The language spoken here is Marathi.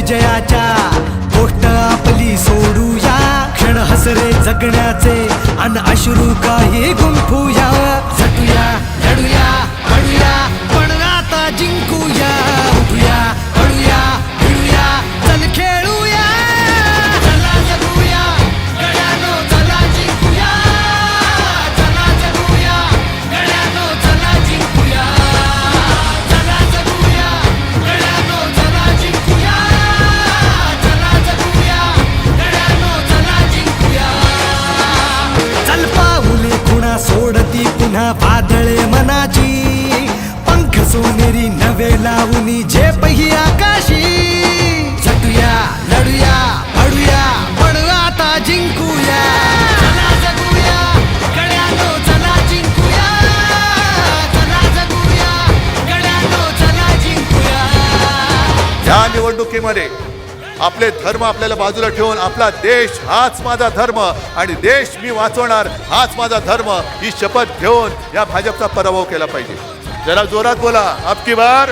विजयाच्या गोष्ट आपली सोडूया. क्षण हसरे जगण्याचे अन अश्रू काही गुंफूया. न पादळे मनाची. पंख सोनेरी नवे लावून जे पही आकाशी. झटूया लढूया पडूया पण आता जिंकूया. जिंकूया. जिंकूया. या निवडणुकीमध्ये आपले धर्म आपल्याला बाजूला ठेवून आपला देश हाच माझा धर्म आणि देश मी वाचवणार हाच माझा धर्म ही शपथ घेऊन या भाजपचा पराभव केला पाहिजे. जरा जोरात बोला. आपकी बार.